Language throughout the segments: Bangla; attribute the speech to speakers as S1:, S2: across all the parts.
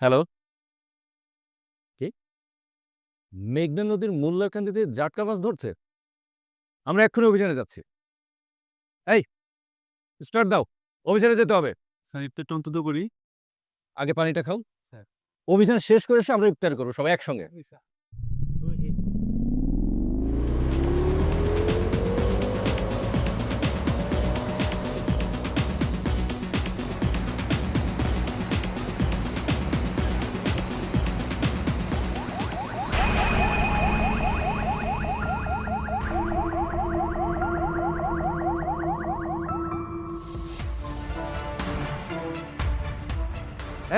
S1: হ্যালো কি? মেঘনা নদীর মূল্যকান্দিতে জাটকা মাছ ধরছে? আমরা এক্ষুনি অভিযানে যাচ্ছি। এই স্টার্ট দাও। অভিযানে যেতে হবে।
S2: স্যার একটু অন্তত করি।
S1: আগে পানিটা খাও।
S2: স্যার।
S1: অভিযান শেষ করে এসে আমরা ইফতার করব সবাই একসঙ্গে।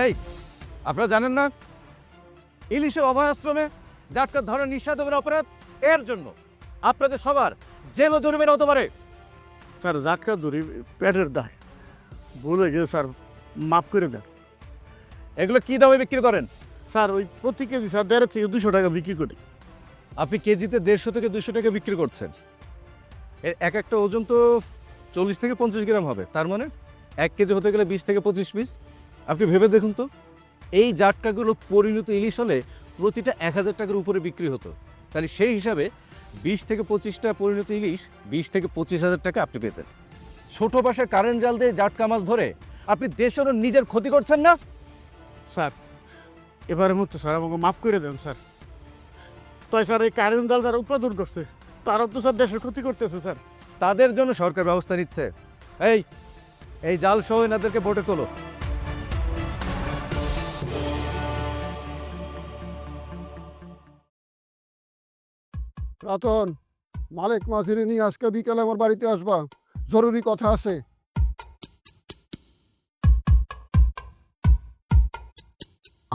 S1: এই আপনারা জানেন না? ইলিশের অভয় আশ্রমে জাটকা ধরা নিঃসাধবের অপরাধ এর জন্য আপনাদের সবার জেলও জরিমানা হতে পারে
S2: স্যার জাটকা ধরি পেটের দায়। ভুলে গেছে স্যার। মাফ করে দেন।
S1: এগুলো কি দামে বিক্রি করেন?
S2: স্যার ওই প্রতি কেজি স্যার দেড় থেকে দুশো টাকা বিক্রি করি।
S1: আপনি কেজিতে দেড়শো থেকে দুশো টাকা বিক্রি করছেন। এর এক একটা ওজন তো চল্লিশ থেকে পঞ্চাশ গ্রাম হবে। তার মানে এক কেজি হতে গেলে বিশ থেকে পঁচিশ পিস। আপনি ভেবে দেখুন তো। এই জাটকাগুলো পরিণত ইলিশ হলে প্রতিটা এক হাজার টাকার উপরে বিক্রি হতো। তাহলে সেই হিসাবে বিশ থেকে পঁচিশটা পরিণত ইলিশ বিশ থেকে পঁচিশ হাজার টাকা আপনি পেতেন। ছোট পাশে কারেন্ট জাল দিয়ে জাটকা মাছ ধরে আপনি দেশেরও নিজের ক্ষতি করছেন না?
S2: স্যার এবারের মতো স্যার আমাকে মাফ করে দেন স্যার। তাই স্যার এই কারেন্ট জাল যারা উৎপাদন করছে তারাও তো স্যার দেশের ক্ষতি করতেছে স্যার।
S1: তাদের জন্য সরকার ব্যবস্থা নিচ্ছে। এই এই জাল সহ এনাদেরকে বোটে তোলো।
S3: রতন মালিক মাঝিরে নিয়ে আজকে বিকেলে আমার বাড়িতে আসবা। জরুরি কথা আছে।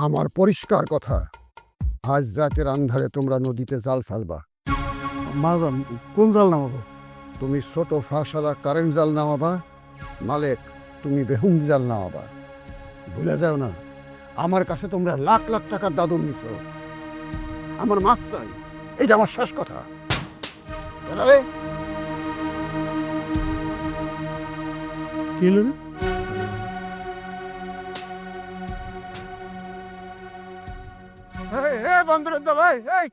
S3: আমার পরিষ্কার কথা আজ রাতের আন্ধারে তোমরা নদীতে জাল ফেলবা।
S2: মাজান কোন জাল নামাবো?
S3: তুমি ছোট ফাঁসালা কারেন্ট জাল নামাবা মালিক তুমি বেহুম জাল নামাবা। ভুলে যাও না আমার কাছে তোমরা লাখ লাখ টাকার দাদু নিছ। আমার মাছ চাই। এটা আমার শেষ কথা।
S2: কি হলো
S3: বন্ধুরা ভাই এই।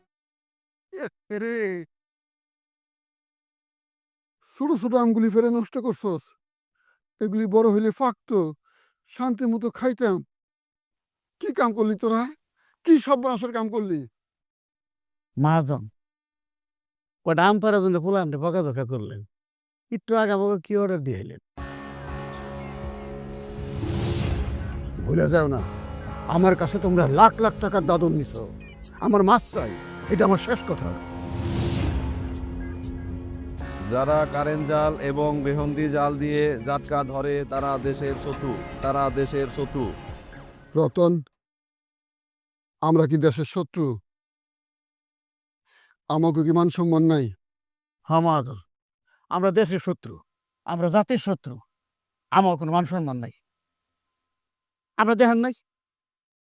S3: এ, রে। ছোট ছোট আঙ্গুলি ফেরে নষ্ট করছস। এগুলি বড় হইলে ফাকতো শান্তি মতো খাইতাম। কি কাম করলি তোরা? কি সব বাঁশের কাম করলি?
S2: মাহাজন কটা আম পাড়ার জন্য পোলানটা বকা ধোকা করলেন একটু আগে আমাকে কি অর্ডার দিয়ে এলেন
S3: ভুলে যাও না আমার কাছে তোমরা লাখ লাখ টাকার দাদন নিছ। আমার মাছ চাই এটা আমার শেষ কথা।
S4: যারা কারেন্ট জাল এবং বেহন্দি জাল দিয়ে জাটকা ধরে তারা দেশের শত্রু তারা দেশের শত্রু।
S3: রতন আমরা কি দেশের শত্রু? আমাকে কি মান সম্মান নাই?
S2: হ্যাঁ আমরা দেশের শত্রু আমরা জাতির শত্রু আমার কোনো মান সম্মান নাই। আমরা দেখেন নাই?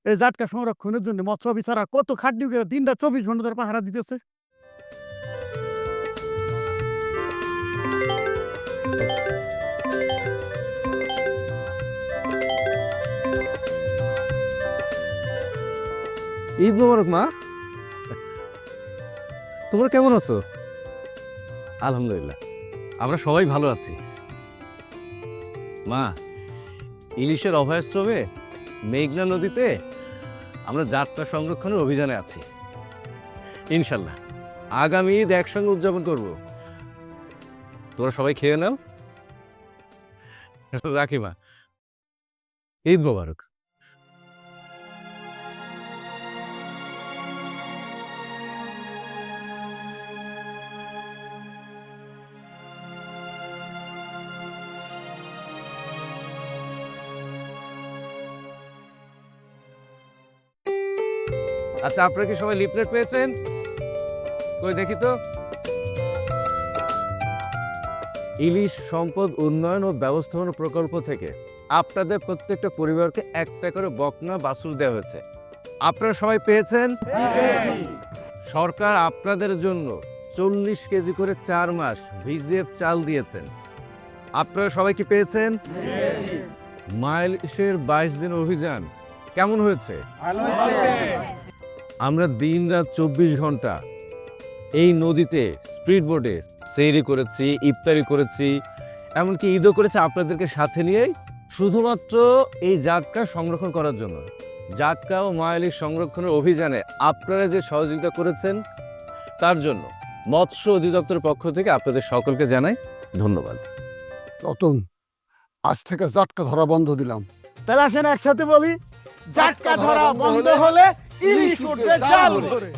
S2: এই জাটকা সংরক্ষণের জন্য মৎস্য অফিসাররা কত খাটনি করে দিনটা চব্বিশ ঘণ্টা ধরে পাহারা দিতেছে।
S1: ঈদ মোবারক মা। তোমরা কেমন আছো? আলহামদুলিল্লাহ। আমরা সবাই ভালো আছি। মা, ইলিশের অভয়াশ্রমে মেঘনা নদীতে আমরা যাত্রা সংরক্ষণের অভিযানে আছি। ইনশাল্লাহ, আগামী ঈদ একসঙ্গে উদযাপন করব। তোমরা সবাই খেয়ে নাও। রাখি মা। ঈদ মোবারক। আচ্ছা আপনারা কি সবাই লিফলেট পেয়েছেন? কই দেখি তো। ইলিশ সম্পদ উন্নয়ন ও ব্যবস্থাপনা প্রকল্প থেকে আপনাদের প্রত্যেকটা পরিবারকে একটা করে বকনা বাছুর দেওয়া হয়েছে। আপনারা সবাই পেয়েছেন? সরকার আপনাদের জন্য চল্লিশ কেজি করে চার মাস ভিজিএফ চাল দিয়েছেন। আপনারা সবাই কি পেয়েছেন? মাইলিশের বাইশ দিন অভিযান কেমন হয়েছে। আমরা দিন রাত চব্বিশ ঘণ্টা এই নদীতে স্পিড বোটে সেইরি করেছি ইফতারি করেছি এমনকি ঈদও করেছি আপনাদেরকে সাথে নিয়েই শুধুমাত্র এই জাটকা সংরক্ষণ করার জন্য। জাটকা ও মায়ালি সংরক্ষণের অভিযানে আপনারা যে সহযোগিতা করেছেন তার জন্য মৎস্য অধিদপ্তরের পক্ষ থেকে আপনাদের সকলকে জানাই ধন্যবাদ।
S3: রতন আজ থেকে জাটকা ধরা বন্ধ দিলাম।
S2: তাহলে আসেন একসাথে বলি জাটকা ধরা বন্ধ হলে ইলিশ উঠবে জাল ধরে।